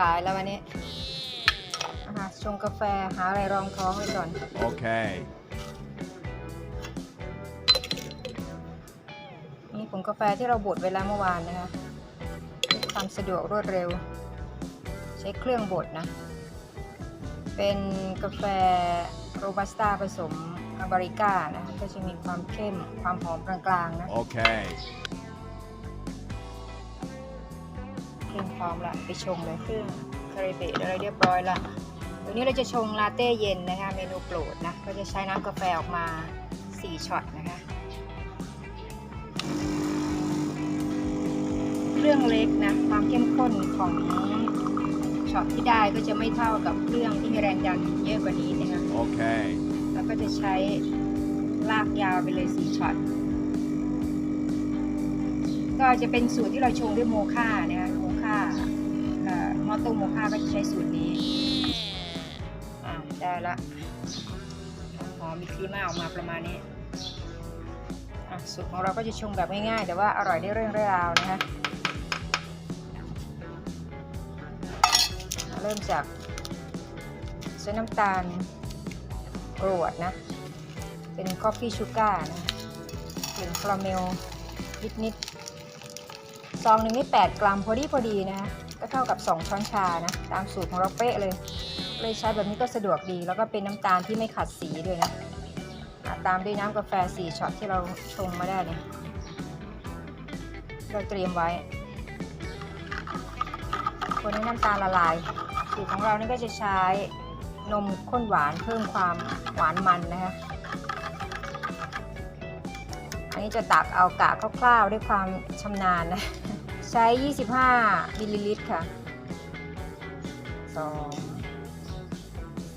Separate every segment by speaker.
Speaker 1: สายแล้ววันนี้อาหารชงกาแฟหาอะไรรองท้องไว้ก่อน
Speaker 2: Okay.
Speaker 1: นี่ผงกาแฟที่เราบดไว้แล้วเมื่อวานนะคะเพื่อความสะดวกรวดเร็ว ใช้เครื่องบดนะ เป็นกาแฟโรบัสต้าผสมอาบาริก้านะก็จะมีความเข้มความหอมกลางๆนะ
Speaker 2: Okay.
Speaker 1: รื่องพร้อมละไปชงเลยเครื่องคาริเบตอะไรเรียบร้อยละวันนี้เราจะชงลาเต้เย็นนะคะเมนูโปรดนะก็จะใช้น้ำกาแฟออกมา 4ช็อตนะคะ เครื่องเล็กนะความเข้มข้นของช็อตที่ได้ก็จะไม่เท่ากับเครื่องที่มีแรงดันเยอะกว่านี้นะคะ
Speaker 2: Okay.
Speaker 1: แล้วก็จะใช้ลากยาวไปเลย4ช็อตก็จะเป็นสูตรที่เราชงด้วยโมค่านะคะโมค่าเอ่อมอตโต้โมค่าก็จะใช้สูตรนี้อ่าได้ละหอมมีครีมมาออกมาประมาณนี้อะสูตรของเราก็จะชงแบบง่ายๆ แต่ว่าอร่อยได้เรื่องได้ราวนะคะเริ่มจากใช้น้ำตาลกรวดนะ เป็นคอฟฟี่ชูการ์นะกลิ่นคาราเมลนิดๆซองหนึ่งนี่8กรัมพอดีพอดีนะคะก็ เท่ากับ 2 ช้อนชานะ ตามสูตรของเราเป๊ะเลย เลยใช้แบบนี้ก็สะดวกดี แล้วก็เป็นน้ำตาลที่ไม่ขัดสีด้วยนะ ตามด้วยน้ำกาแฟ 4ช็อตที่เราชงมาได้เนี่ยเราเตรียมไว้ คนให้น้ำตาลละลาย สูตรของเรานี่ก็จะใช้นมข้นหวานเพิ่มความหวานมันนะคะอันนี้จะตักเอากะคร่าวๆด้วยความชำนาญนะ ใช้ 25 มิลลิลิตรค่ะ 2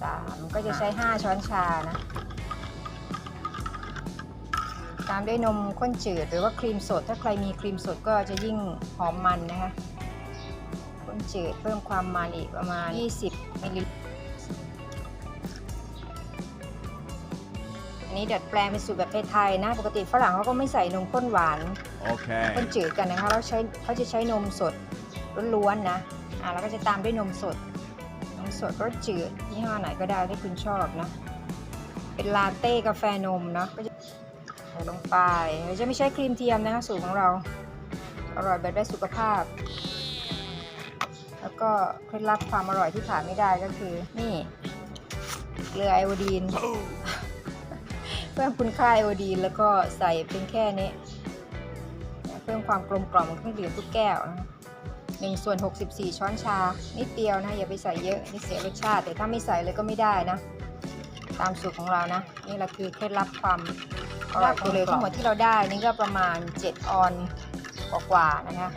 Speaker 1: 3 ก็จะใช้ 5 ช้อนชานะ ตามด้วยนมข้นจืดหรือว่าครีมสด ถ้าใครมีครีมสดก็จะยิ่งหอมมันนะคะ ข้นจืดเพิ่มความมันอีกประมาณ 20 มิลลิลิตร นนี้ดัดแปลงเป็นสูตรแบบไทยๆนะ ปกติฝรั่งเขาก็ไม่ใส่นมข้นหวาน
Speaker 2: Okay.
Speaker 1: ข้นจืดกันนะคะเราใช้เขาจะใช้นมสดล้วนๆนะอ่าแล้วก็จะตามด้วยนมสด นมสดรสจืดยี่ห้อไหนก็ได้ที่คุณชอบนะ เป็นลาเต้กาแฟนมเนาะก็จะใส่ลงไปเราจะไม่ใช้ครีมเทียมนะคะสูตรของเรา อร่อยแบบได้สุขภาพ แล้วก็เคล็ดลับความอร่อยที่ขาดไม่ได้ก็คือ นี่เกลือไอโอดีน เพิ่มคุณค่าไอโอดีนแล้วก็ใส่เป็นแค่นี้ เพิ่มความกลมกล่อมของเครื่องดื่มทุกแก้วนะหนึ่งส่วน 64 ช้อนชา นิดเดียวนะ อย่าไปใส่เยอะนี่เสียรสชาติ แต่ถ้าไม่ใส่เลยก็ไม่ได้นะ ตามสูตรของเรานะ นี่แหละคือเคล็ดลับความอร่อยไปเลยทั้งหมดที่เราได้ นี่ก็ประมาณ 7 ออนกว่าๆนะคะ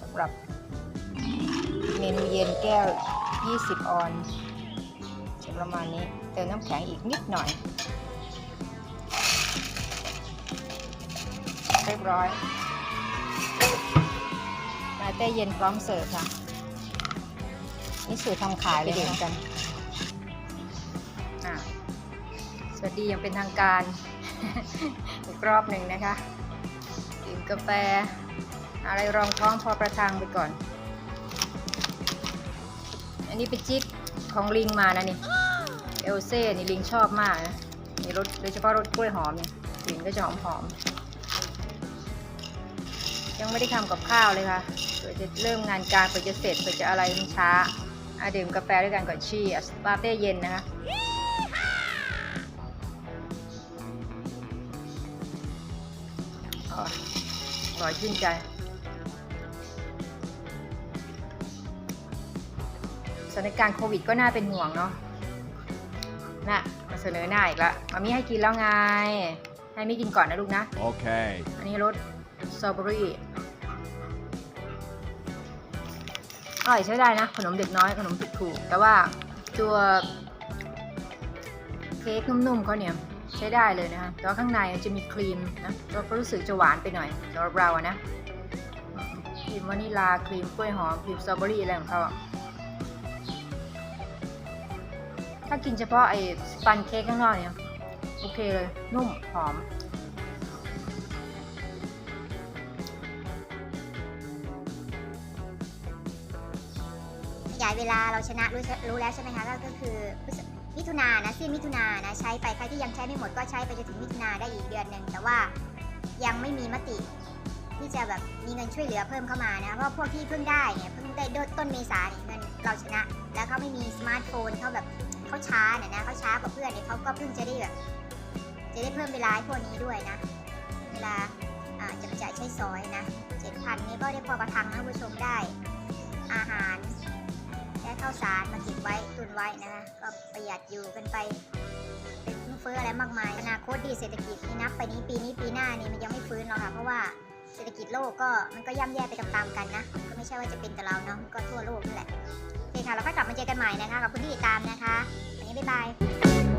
Speaker 1: สำหรับเมนูเย็นแก้ว 20 ออนจะประมาณนี้ เติมน้ำแข็งอีกนิดหน่อย รียบร้อยลาเต้เย็นพร้อมเสิร์ฟค่ะ นี่สูตรทำขายเลยดื่มกันอะสวัสดีอย่างเป็นทางการ อีกรอบหนึ่งนะคะดื่มกาแฟ อะไรรองท้องพอประทังไปก่อน อันนี้เป็นจิ๊กของลิงมานะนี่ เอลเซ่นี่ลิงชอบมากนะนี่รสโดยเฉพาะรสกล้วยหอมเนี่ยกลิ่นก็จะหอมหอมๆ ยังไม่ได้ทำกับข้าวเลยค่ะเผื่อจะเริ่มงานการเผื่อจะเสร็จเผื่อจะอะไรมันช้าอะดื่มกาแฟด้วยกันก่อนชีสลาเต้เย็นนะคะอ๋ออร่อยชื่นใจสถานการณ์โควิดก็น่าเป็นห่วงเนาะน่ะมาเสนอหน้าอีกแล้วมามีให้กินแล้วไง ให้ไม่กินก่อนนะลูกนะ
Speaker 2: Okay.
Speaker 1: อันนี้รสสตรอเบอรี่ อร่อยใช้ได้นะ ขนมเด็กน้อยขนมถูกๆแต่ว่าตัวเค้กนุ่มๆเขาเนี่ยใช้ได้เลยนะคะแต่ว่าข้างในจะมีครีมนะเราก็รู้สึกจะหวานไปหน่อยสำหรับเราอะนะครีมวานิลาครีมกล้วยหอมครีมสตรอเบอรี่อะไรของเขาถ้ากินเฉพาะไอ้สปันเค้กข้างนอกเนี่ยโอเคเลยนุ่มหอม
Speaker 2: ยายเวลาเราชนะรู้รู้แล้วใช่ไหมคะก็คือมิถุนานะสิ้นมิถุนานะใช้ไปใครที่ยังใช้ไม่หมดก็ใช้ไปจนถึงมิถุนาได้อีกเดือนหนึ่งแต่ว่ายังไม่มีมติที่จะแบบมีเงินช่วยเหลือเพิ่มเข้ามานะเพราะพวกที่เพิ่งได้เนี่ยเพิ่งได้ต้นเมษาเนี่ยเงินเราชนะ แล้วเขาไม่มีสมาร์ทโฟนเขาแบบเขาช้าเนี่ยนะเขาช้ากว่าเพื่อนเนี่ยเขาก็เพิ่งจะได้แบบจะได้เพิ่มเวลาให้พวกนี้ด้วยนะ เวลาจะจ่ายใช้สอยนะเจ็ดพันนี่ก็ได้พอประทังนะผู้ชมได้ อาหาร ข้าวสารมาเก็บไว้ตุนไว้นะคะก็ประหยัดอยู่กันไปเป็นฟุ้งเฟ้ออะไรมากมายอนาคตดีเศรษฐกิจนี่นับไปนี้ปีนี้ปีหน้านี่มันยังไม่ฟื้นหรอกค่ะเพราะว่าเศรษฐกิจโลกก็มันก็ย่ำแย่ไปตามๆกันนะก็ไม่ใช่ว่าจะเป็นแต่เราเนาะก็ทั่วโลกนั่นแหละโอเคค่ะเราค่อยกลับมาเจอกันใหม่นะคะกับคุณที่ติดตามนะคะวันนี้บ๊ายบาย